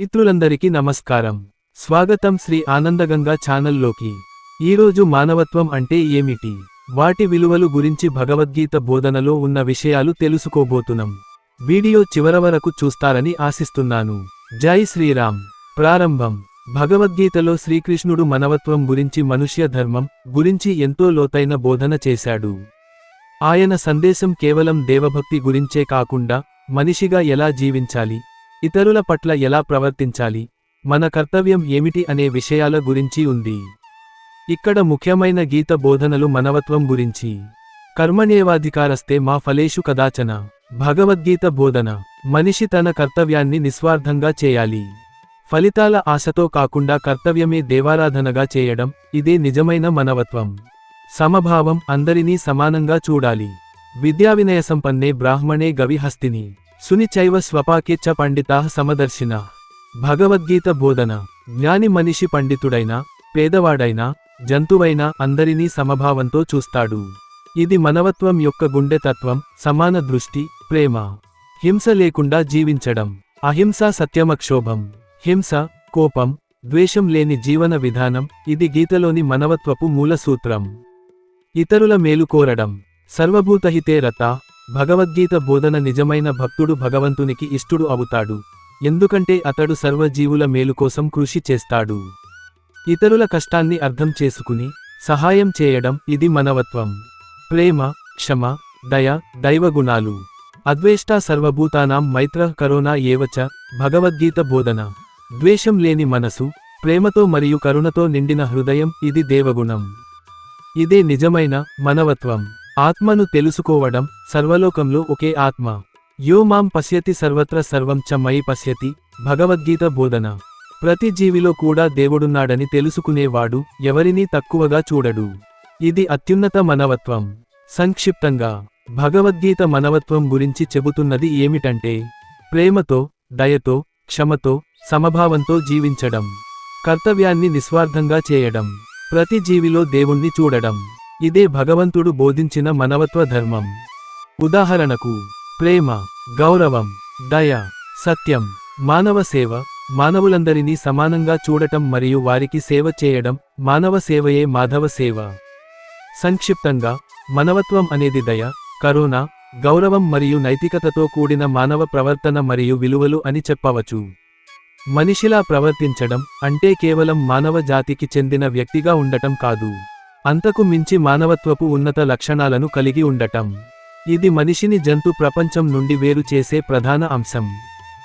మిత్రులందరికీ నమస్కారం. స్వాగతం శ్రీ ఆనందగంగా ఛానల్లోకి. ఈరోజు మానవత్వం అంటే ఏమిటి? వాటి విలువలు గురించి భగవద్గీత బోధనలో ఉన్న విషయాలు తెలుసుకోబోతున్నాం. వీడియో చివర వరకు చూస్తారని ఆశిస్తున్నాను. జై శ్రీరామ్. ప్రారంభం. భగవద్గీతలో శ్రీకృష్ణుడు మనవత్వం గురించి మనుష్య ధర్మం గురించి ఎంతో లోతైన బోధన చేశాడు. ఆయన సందేశం కేవలం దేవభక్తి గురించే కాకుండా మనిషిగా ఎలా జీవించాలి? ఇతరుల పట్ల ఎలా ప్రవర్తించాలి? మన కర్తవ్యం ఏమిటి అనే విషయాల గురించి ఉంది. ఇక్కడ ముఖ్యమైన గీత బోధనలు మనవత్వం గురించి. కర్మణ్యేవాధికారస్తే మా ఫలేషు కదాచన. భగవద్గీత బోధన. మనిషి తన కర్తవ్యాన్ని నిస్వార్థంగా చేయాలి. ఫలితాల ఆశతో కాకుండా కర్తవ్యమే దేవారాధనగా చేయడం ఇదే నిజమైన మనవత్వం. సమభావం అందరినీ సమానంగా చూడాలి. విద్యావినయ సంపన్నే బ్రాహ్మణే గవిహస్తిని. సునిచైవ స్వపాకే చ పండితా సమదర్శిన. భగవద్గీత బోధన. జ్ఞాని మనిషి పండితుడైనా పేదవాడైనా జంతువైనా అందరినీ సమభావంతో చూస్తాడు. ఇది మనవత్వం యొక్క గుండె తత్వం సమాన దృష్టి ప్రేమ. హింస లేకుండా జీవించడం. అహింస సత్యమక్షోభం. హింస కోపం ద్వేషం లేని జీవన విధానం ఇది గీతలోని మనవత్వపు మూల సూత్రం. ఇతరుల మేలు కోరడం. సర్వభూతహితే రత భగవద్గీత బోధన నిజమైన భక్తుడు భగవంతునికి ఇష్టుడు అవుతాడు. ఎందుకంటే అతడు సర్వజీవుల మేలు కోసం కృషి చేస్తాడు. ఇతరుల కష్టాన్ని అర్థం చేసుకుని సహాయం చేయడం ఇది మనవత్వం. ప్రేమ క్షమ దయ దైవగుణాలు అద్వేష్టా సర్వభూతానాం మైత్ర కరోనా ఏవచ భగవద్గీత బోధన. ద్వేషం లేని మనసు ప్రేమతో మరియు కరుణతో నిండిన హృదయం ఇది దేవగుణం. ఇదే నిజమైన మనవత్వం. ఆత్మను తెలుసుకోవడం సర్వలోకంలో ఒకే ఆత్మ. యో మాం పశ్యతి సర్వత్ర సర్వం చ మయి పశ్యతి భగవద్గీత బోధన. ప్రతి జీవిలో కూడా దేవుడున్నాడని తెలుసుకునేవాడు ఎవరినీ తక్కువగా చూడడు. ఇది అత్యున్నత మనవత్వం. సంక్షిప్తంగా భగవద్గీత మనవత్వం గురించి చెబుతున్నది ఏమిటంటే ప్రేమతో దయతో క్షమతో సమభావంతో జీవించడం. కర్తవ్యాన్ని నిస్వార్థంగా చేయడం. ప్రతి జీవిలో దేవుణ్ణి చూడడం. ఇదే భగవంతుడు బోధించిన మనవత్వ ధర్మం. ఉదాహరణకు ప్రేమ గౌరవం దయ సత్యం మానవ సేవ మానవులందరినీ సమానంగా చూడటం మరియు వారికి సేవ చేయడం మానవ సేవయే మాధవ సేవ. సంక్షిప్తంగా మనవత్వం అనేది దయ కరుణ గౌరవం మరియు నైతికతతో కూడిన మానవ ప్రవర్తన మరియు విలువలు అని చెప్పవచ్చు. మనిషిలా ప్రవర్తించడం అంటే కేవలం మానవ జాతికి చెందిన వ్యక్తిగా ఉండటం కాదు. అంతకు మించి మానవత్వపు ఉన్నత లక్షణాలను కలిగి ఉండటం. ఇది మనిషిని జంతు ప్రపంచం నుండి వేరు చేసే ప్రధాన అంశం.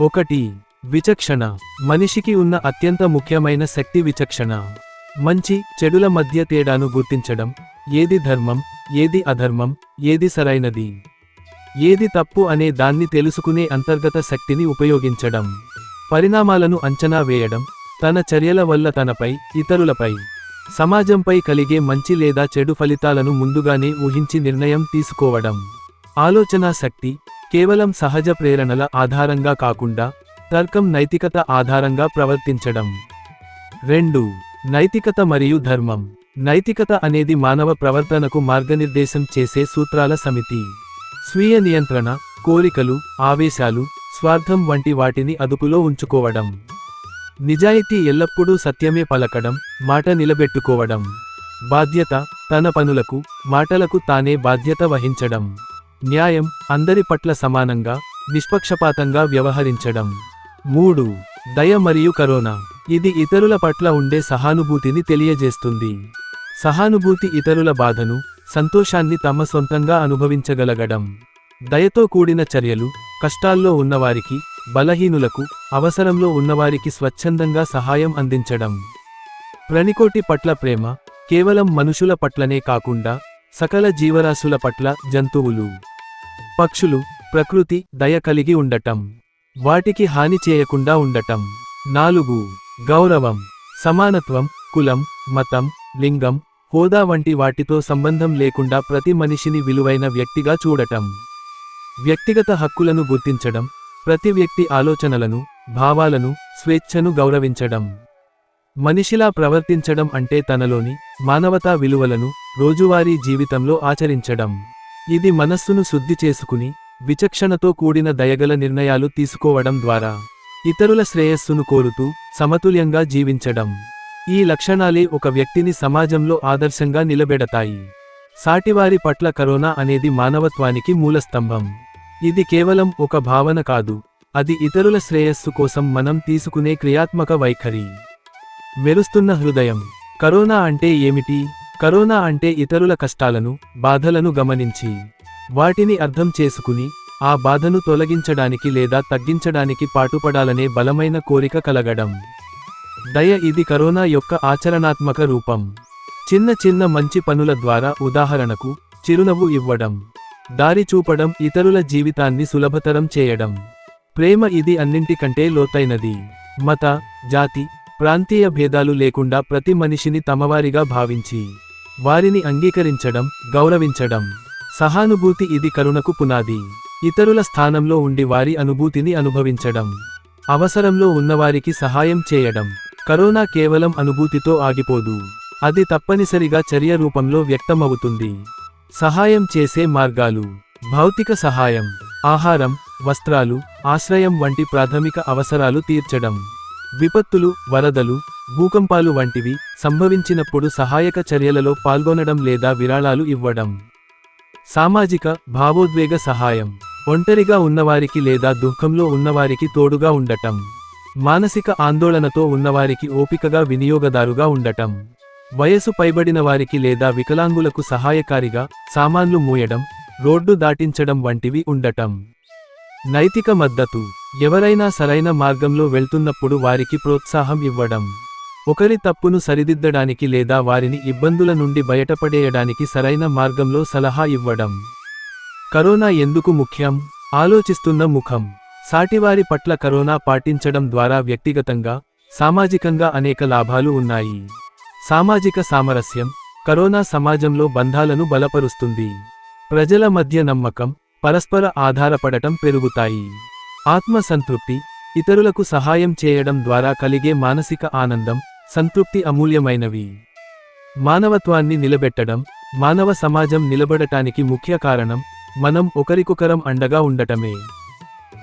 ఒకటి విచక్షణ. మనిషికి ఉన్న అత్యంత ముఖ్యమైన శక్తి విచక్షణ. మంచి చెడుల మధ్య తేడాను గుర్తించడం. ఏది ధర్మం ఏది అధర్మం ఏది సరైనది. ఏది తప్పు అనే దాన్ని తెలుసుకునే అంతర్గత శక్తిని ఉపయోగించడం. పరిణామాలను అంచనా వేయడం. తన చర్యల వల్ల తనపై ఇతరులపై. సమాజంపై కలిగే మంచి లేదా చెడు ఫలితాలను ముందుగానే ఊహించి నిర్ణయం తీసుకోవడం. ఆలోచనా శక్తి కేవలం సహజ ప్రేరణల ఆధారంగా కాకుండా తర్కం నైతికత ఆధారంగా ప్రవర్తించడం. రెండు నైతికత మరియు ధర్మం. నైతికత అనేది మానవ ప్రవర్తనకు మార్గనిర్దేశం చేసే సూత్రాల సమితి. స్వీయ నియంత్రణ కోరికలు ఆవేశాలు స్వార్థం వంటి వాటిని అదుపులో ఉంచుకోవడం. నిజాయితీ ఎల్లప్పుడూ సత్యమే పలకడం మాట నిలబెట్టుకోవడం. బాధ్యత తన పనులకు మాటలకు తానే బాధ్యత వహించడం. న్యాయం అందరి పట్ల సమానంగా నిష్పక్షపాతంగా వ్యవహరించడం. మూడు దయ మరియు కరోనా. ఇది ఇతరుల పట్ల ఉండే సహానుభూతిని తెలియజేస్తుంది. సహానుభూతి ఇతరుల బాధను సంతోషాన్ని తమ సొంతంగా అనుభవించగలగడం. దయతో కూడిన చర్యలు కష్టాల్లో ఉన్నవారికి బలహీనులకు అవసరంలో ఉన్నవారికి స్వచ్ఛందంగా సహాయం అందించడం. ప్రణికోటి పట్ల ప్రేమ కేవలం మనుషుల పట్లనే కాకుండా సకల జీవరాశుల పట్ల జంతువులు పక్షులు ప్రకృతి దయ కలిగి ఉండటం. వాటికి హాని చేయకుండా ఉండటం. నాలుగు గౌరవం సమానత్వం కులం మతం లింగం హోదా వంటి వాటితో సంబంధం లేకుండా ప్రతి మనిషిని విలువైన వ్యక్తిగా చూడటం. వ్యక్తిగత హక్కులను గుర్తించడం ప్రతి వ్యక్తి ఆలోచనలను భావాలను స్వేచ్ఛను గౌరవించడం. మనిషిలా ప్రవర్తించడం అంటే తనలోని మానవతా విలువలను రోజువారీ జీవితంలో ఆచరించడం. ఇది మనస్సును శుద్ధి చేసుకుని విచక్షణతో కూడిన దయగల నిర్ణయాలు తీసుకోవడం ద్వారా ఇతరుల శ్రేయస్సును కోరుతూ సమతుల్యంగా జీవించడం. ఈ లక్షణాలే ఒక వ్యక్తిని సమాజంలో ఆదర్శంగా నిలబెడతాయి. సాటివారి పట్ల కరోనా అనేది మానవత్వానికి మూలస్తంభం. ఇది కేవలం ఒక భావన కాదు అది ఇతరుల శ్రేయస్సు కోసం మనం తీసుకునే క్రియాత్మక వైఖరి. మెరుస్తున్న హృదయం. కరోనా అంటే ఏమిటి? కరోనా అంటే ఇతరుల కష్టాలను బాధలను గమనించి వాటిని అర్థం చేసుకుని ఆ బాధను తొలగించడానికి లేదా తగ్గించడానికి పాటుపడాలనే బలమైన కోరిక కలగడం. దయ ఇది కరోనా యొక్క ఆచరణాత్మక రూపం. చిన్న చిన్న మంచి పనుల ద్వారా ఉదాహరణకు చిరునవ్వు ఇవ్వడం. దారి చూపడం ఇతరుల జీవితాన్ని సులభతరం చేయడం. ప్రేమ ఇది అన్నింటికంటే లోతైనది. మత జాతి ప్రాంతీయ భేదాలు లేకుండా ప్రతి మనిషిని తమవారిగా భావించి వారిని అంగీకరించడం గౌరవించడం. సహానుభూతి ఇది కరుణకు పునాది. ఇతరుల స్థానంలో ఉండి వారి అనుభూతిని అనుభవించడం. అవసరంలో ఉన్నవారికి సహాయం చేయడం. కరోనా కేవలం అనుభూతితో ఆగిపోదు. అది తప్పనిసరిగా చర్య రూపంలో వ్యక్తమవుతుంది. సహాయం చేసే మార్గాలు. భౌతిక సహాయం ఆహారం వస్త్రాలు ఆశ్రయం వంటి ప్రాథమిక అవసరాలు తీర్చడం. విపత్తులు వరదలు భూకంపాలు వంటివి సంభవించినప్పుడు సహాయక చర్యలలో పాల్గొనడం లేదా విరాళాలు ఇవ్వడం. సామాజిక భావోద్వేగ సహాయం ఒంటరిగా ఉన్నవారికి లేదా దుఃఖంలో ఉన్నవారికి తోడుగా ఉండటం. మానసిక ఆందోళనతో ఉన్నవారికి ఓపికగా వినియోగదారుగా ఉండటం. వయసు పైబడిన వారికి లేదా వికలాంగులకు సహాయకారిగా సామాన్లు మూయడం రోడ్డు దాటించడం వంటివి ఉండటం. నైతిక మద్దతు. ఎవరైనా సరైన మార్గంలో వెళ్తున్నప్పుడు వారికి ప్రోత్సాహం ఇవ్వడం. ఒకరి తప్పును సరిదిద్దడానికి లేదా వారిని ఇబ్బందుల నుండి బయటపడేయడానికి సరైన మార్గంలో సలహా ఇవ్వడం. కరోనా ఎందుకు ముఖ్యం? ఆలోచిస్తున్న ముఖం. సాటివారి పట్ల కరోనా పాటించడం ద్వారా వ్యక్తిగతంగా సామాజికంగా అనేక లాభాలు ఉన్నాయి. సామాజిక సామరస్యం కరోనా సమాజంలో బంధాలను బలపరుస్తుంది. ప్రజల మధ్య నమ్మకం పరస్పర ఆధారపడటం పెరుగుతాయి. ఆత్మ సంతృప్తి ఇతరులకు సహాయం చేయడం ద్వారా కలిగే మానసిక ఆనందం సంతృప్తి అమూల్యమైనవి. మానవత్వాన్ని నిలబెట్టడం మానవ సమాజం నిలబడటానికి ముఖ్య కారణం మనం ఒకరికొకరం అండగా ఉండటమే.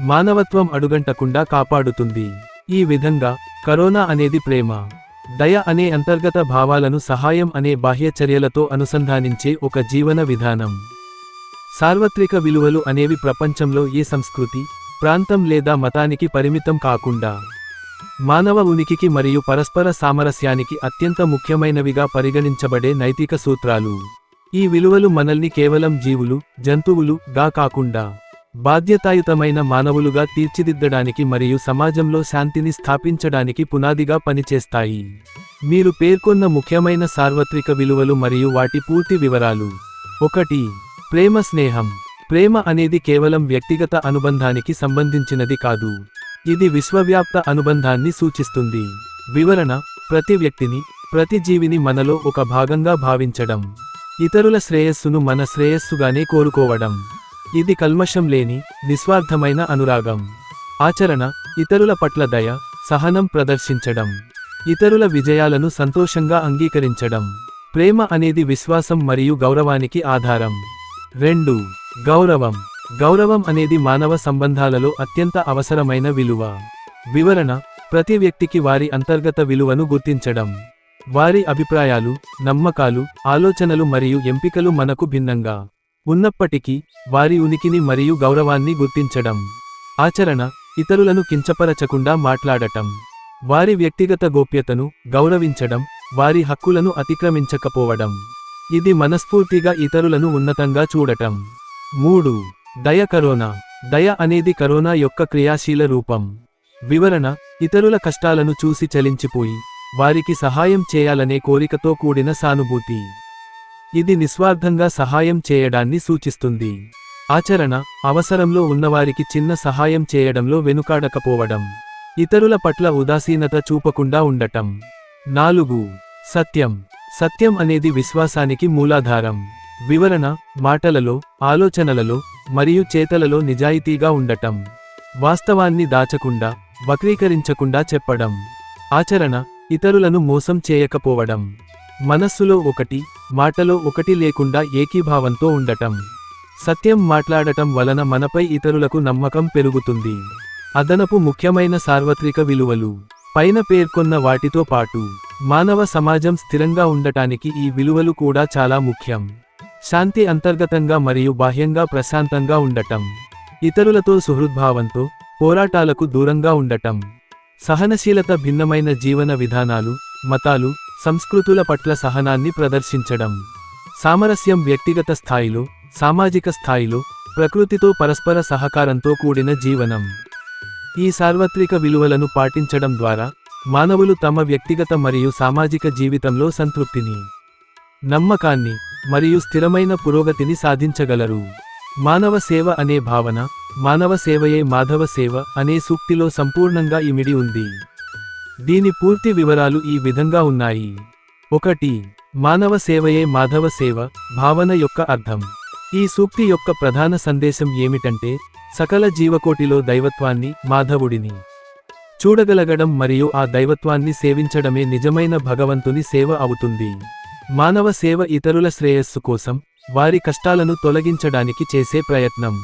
మానవత్వం అడుగంటకుండా కాపాడుతుంది. ఈ విధంగా కరోనా అనేది ప్రేమ. దయ అనే అంతర్గత భావాలను సహాయం అనే బాహ్య చర్యలతో అనుసంధానించే ఒక జీవన విధానం. సార్వత్రిక విలువలు అనేవి ప్రపంచంలో ఏ సంస్కృతి ప్రాంతం లేదా మతానికి పరిమితం కాకుండా మానవ ఉనికికి మరియు పరస్పర సామరస్యానికి అత్యంత ముఖ్యమైనవిగా పరిగణించబడే నైతిక సూత్రాలు. ఈ విలువలు మనల్ని కేవలం జీవులు జంతువులు గా కాకుండా బాధ్యతాయుతమైన మానవులుగా తీర్చిదిద్దడానికి మరియు సమాజంలో శాంతిని స్థాపించడానికి పునాదిగా పనిచేస్తాయి. మీరు పేర్కొన్న ముఖ్యమైన సార్వత్రిక విలువలు మరియు వాటి పూర్తి వివరాలు. ఒకటి ప్రేమ స్నేహం. ప్రేమ అనేది కేవలం వ్యక్తిగత అనుబంధానికి సంబంధించినది కాదు. ఇది విశ్వవ్యాప్త అనుబంధాన్ని సూచిస్తుంది. వివరణ ప్రతి వ్యక్తిని ప్రతి జీవిని మనలో ఒక భాగంగా భావించడం. ఇతరుల శ్రేయస్సును మన శ్రేయస్సుగానే కోరుకోవడం. ఇది కల్మషం లేని నిస్వార్థమైన అనురాగం. ఆచరణ ఇతరుల పట్ల దయ సహనం ప్రదర్శించడం. ఇతరుల విజయాలను సంతోషంగా అంగీకరించడం. ప్రేమ అనేది విశ్వాసం మరియు గౌరవానికి ఆధారం. రెండు గౌరవం. గౌరవం అనేది మానవ సంబంధాలలో అత్యంత అవసరమైన విలువ. వివరణ ప్రతి వ్యక్తికి వారి అంతర్గత విలువను గుర్తించడం. వారి అభిప్రాయాలు నమ్మకాలు ఆలోచనలు మరియు ఎంపికలు మనకు భిన్నంగా. ఉన్నప్పటికీ వారి ఉనికిని మరియు గౌరవాన్ని గుర్తించడం ఆచరణ ఇతరులను కించపరచకుండా మాట్లాడటం వారి వ్యక్తిగత గోప్యతను గౌరవించడం వారి హక్కులను అతిక్రమించకపోవడం ఇది మనస్ఫూర్తిగా ఇతరులను ఉన్నతంగా చూడటం. మూడు దయ కరోనా. దయ అనేది కరోనా యొక్క క్రియాశీల రూపం. వివరణ ఇతరుల కష్టాలను చూసి చలించిపోయి వారికి సహాయం చేయాలనే కోరికతో కూడిన సానుభూతి. ఇది నిస్వార్థంగా సహాయం చేయడాన్ని సూచిస్తుంది. ఆచరణ అవసరంలో ఉన్నవారికి చిన్న సహాయం చేయడంలో వెనుకాడకపోవడం. ఇతరుల పట్ల ఉదాసీనత చూపకుండా ఉండటం. నాలుగు. సత్యం. సత్యం అనేది విశ్వాసానికి మూలాధారం. వివరణ మాటలలో ఆలోచనలలో మరియు చేతలలో నిజాయితీగా ఉండటం. వాస్తవాన్ని దాచకుండా వక్రీకరించకుండా చెప్పడం. ఆచరణ ఇతరులను మోసం చేయకపోవడం. మనస్సులో ఒకటి మాటలో ఒకటి లేకుండా ఏకీభావంతో ఉండటం. సత్యం మాట్లాడటం వలన మనపై ఇతరులకు నమ్మకం పెరుగుతుంది. అదనపు ముఖ్యమైన సార్వత్రిక విలువలు. పైన పేర్కొన్న వాటితో పాటు మానవ సమాజం స్థిరంగా ఉండటానికి ఈ విలువలు కూడా చాలా ముఖ్యం. శాంతి అంతర్గతంగా మరియు బాహ్యంగా ప్రశాంతంగా ఉండటం. ఇతరులతో సుహృద్భావంతో పోరాటాలకు దూరంగా ఉండటం. సహనశీలత భిన్నమైన జీవన విధానాలు మతాలు సంస్కృతుల పట్ల సహనాన్ని ప్రదర్శించడం. సామరస్యం వ్యక్తిగత స్థాయిలో సామాజిక స్థాయిలో ప్రకృతితో పరస్పర సహకారంతో కూడిన జీవనం. ఈ సార్వత్రిక విలువలను పాటించడం ద్వారా మానవులు తమ వ్యక్తిగత మరియు సామాజిక జీవితంలో సంతృప్తిని నమ్మకాన్ని మరియు స్థిరమైన పురోగతిని సాధించగలరు. మానవ సేవ అనే భావన మానవ సేవయే మాధవ సేవ అనే సూక్తిలో సంపూర్ణంగా ఇమిడి ఉంది. దీని పూర్తి వివరాలు ఈ విధంగా ఉన్నాయి. ఒకటి మానవ సేవయే మాధవ సేవ భావన యొక్క అర్థం. ఈ సూక్తి యొక్క ప్రధాన సందేశం ఏమిటంటే సకల జీవకోటిలో దైవత్వాన్ని మాధవుడిని చూడగలగడం మరియు ఆ దైవత్వాన్ని సేవించడమే నిజమైన భగవంతుని సేవ అవుతుంది. మానవ సేవ ఇతరుల శ్రేయస్సు కోసం వారి కష్టాలను తొలగించడానికి చేసే ప్రయత్నం.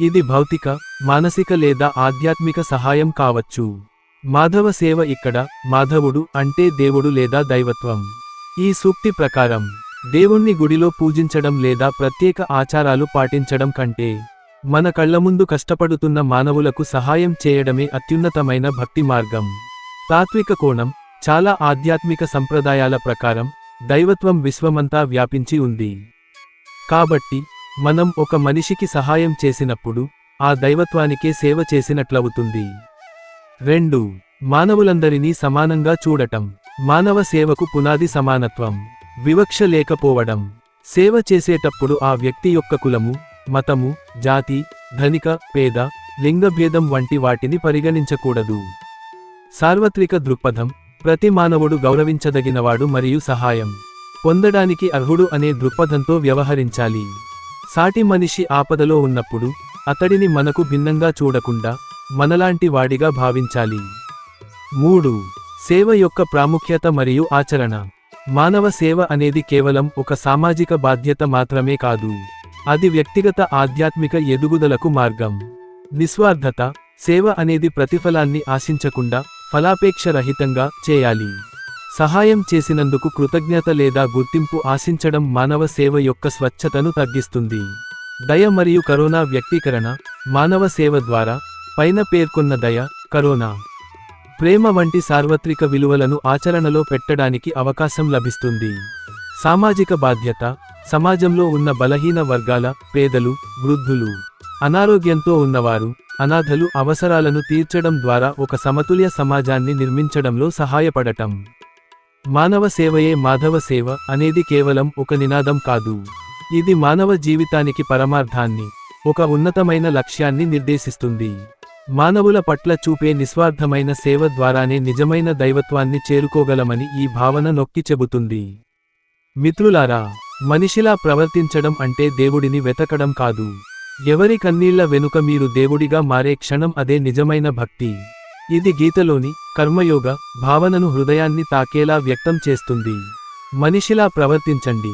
ఇది భౌతిక మానసిక లేదా ఆధ్యాత్మిక సహాయం కావచ్చు. మాధవ సేవ ఇక్కడ మాధవుడు అంటే దేవుడు లేదా దైవత్వం. ఈ సూక్తి ప్రకారం దేవుణ్ణి గుడిలో పూజించడం లేదా ప్రత్యేక ఆచారాలు పాటించడం కంటే మన కళ్ళ ముందు కష్టపడుతున్న మానవులకు సహాయం చేయడమే అత్యున్నతమైన భక్తి మార్గం. తాత్విక కోణం చాలా ఆధ్యాత్మిక సంప్రదాయాల ప్రకారం దైవత్వం విశ్వమంతా వ్యాపించి ఉంది. కాబట్టి మనం ఒక మనిషికి సహాయం చేసినప్పుడు ఆ దైవత్వానికే సేవ చేసినట్లవుతుంది. రెండు. మానవులందరినీ సమానంగా చూడటం. మానవ సేవకు పునాది సమానత్వం. వివక్ష లేకపోవడం. సేవ చేసేటప్పుడు ఆ వ్యక్తి యొక్క కులము మతము జాతి ధనిక పేద లింగభేదం వంటి వాటిని పరిగణించకూడదు. సార్వత్రిక దృక్పథం. ప్రతి మానవుడు గౌరవించదగినవాడు మరియు సహాయం. పొందడానికి అర్హుడు అనే దృక్పథంతో వ్యవహరించాలి. సాటి మనిషి ఆపదలో ఉన్నప్పుడు అతడిని మనకు భిన్నంగా చూడకుండా మనలాంటి వాడిగా భావించాలి. మూడు సేవ యొక్క ప్రాముఖ్యత మరియు ఆచరణ. మానవ సేవ అనేది కేవలం ఒక సామాజిక బాధ్యత మాత్రమే కాదు. అది వ్యక్తిగత ఆధ్యాత్మిక ఎదుగుదలకు మార్గం. నిస్వార్థత సేవ అనేది ప్రతిఫలాన్ని ఆశించకుండా ఫలాపేక్ష రహితంగా చేయాలి. సహాయం చేసినందుకు కృతజ్ఞత లేదా గుర్తింపు ఆశించడం మానవ సేవ యొక్క స్వచ్ఛతను తగ్గిస్తుంది. దయ మరియు కరోనా వ్యక్తీకరణ మానవ సేవ ద్వారా పైన పేర్కొన్న దయ కరోనా. ప్రేమ వంటి సార్వత్రిక విలువలను ఆచరణలో పెట్టడానికి అవకాశం లభిస్తుంది. సామాజిక బాధ్యత సమాజంలో ఉన్న బలహీన వర్గాల పేదలు వృద్ధులు. అనారోగ్యంతో ఉన్నవారు అనాథలు అవసరాలను తీర్చడం ద్వారా ఒక సమతుల్య సమాజాన్ని నిర్మించడంలో సహాయపడటం. మానవ సేవయే మాధవ సేవ అనేది కేవలం ఒక నినాదం కాదు. ఇది మానవ జీవితానికి పరమార్థాన్ని ఒక ఉన్నతమైన లక్ష్యాన్ని నిర్దేశిస్తుంది. మానవుల పట్ల చూపే నిస్వార్థమైన సేవ ద్వారానే నిజమైన దైవత్వాన్ని చేరుకోగలమని ఈ భావన నొక్కి చెబుతుంది. మిత్రులారా మనిషిలా ప్రవర్తించడం అంటే దేవుడిని వెతకడం కాదు. ఎవరి కన్నీళ్ళ వెనుక మీరు దేవుడిగా మారే క్షణం అదే నిజమైన భక్తి. ఇది గీతలోని కర్మయోగ భావనను హృదయాన్ని తాకేలా వ్యక్తం చేస్తుంది. మనిషిలా ప్రవర్తించండి.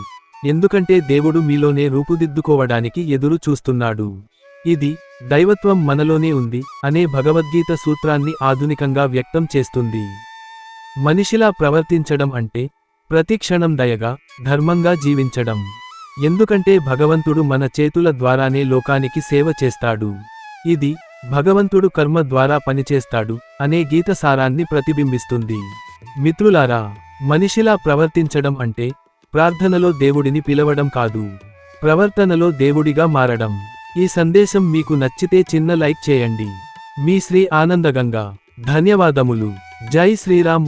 ఎందుకంటే దేవుడు మీలోనే రూపుదిద్దుకోవడానికి ఎదురు చూస్తున్నాడు. ఇది దైవత్వం మనలోనే ఉంది అనే భగవద్గీత సూత్రాన్ని ఆధునికంగా వ్యక్తం చేస్తుంది. మనిషిలా ప్రవర్తించడం అంటే ప్రతి క్షణం దయగా ధర్మంగా జీవించడం. ఎందుకంటే భగవంతుడు మన చేతుల ద్వారానే లోకానికి సేవ చేస్తాడు. ఇది భగవంతుడు కర్మ ద్వారా పనిచేస్తాడు అనే గీత సారాన్ని ప్రతిబింబిస్తుంది. మిత్రులారా మనిషిలా ప్రవర్తించడం అంటే ప్రార్థనలో దేవుడిని పిలవడం కాదు. ప్రవర్తనలో దేవుడిగా మారడం. ఈ సందేశం మీకు నచ్చితే చిన్న లైక్ చేయండి. మీ శ్రీ ఆనందగంగా. ధన్యవాదములు. జై శ్రీరామ్.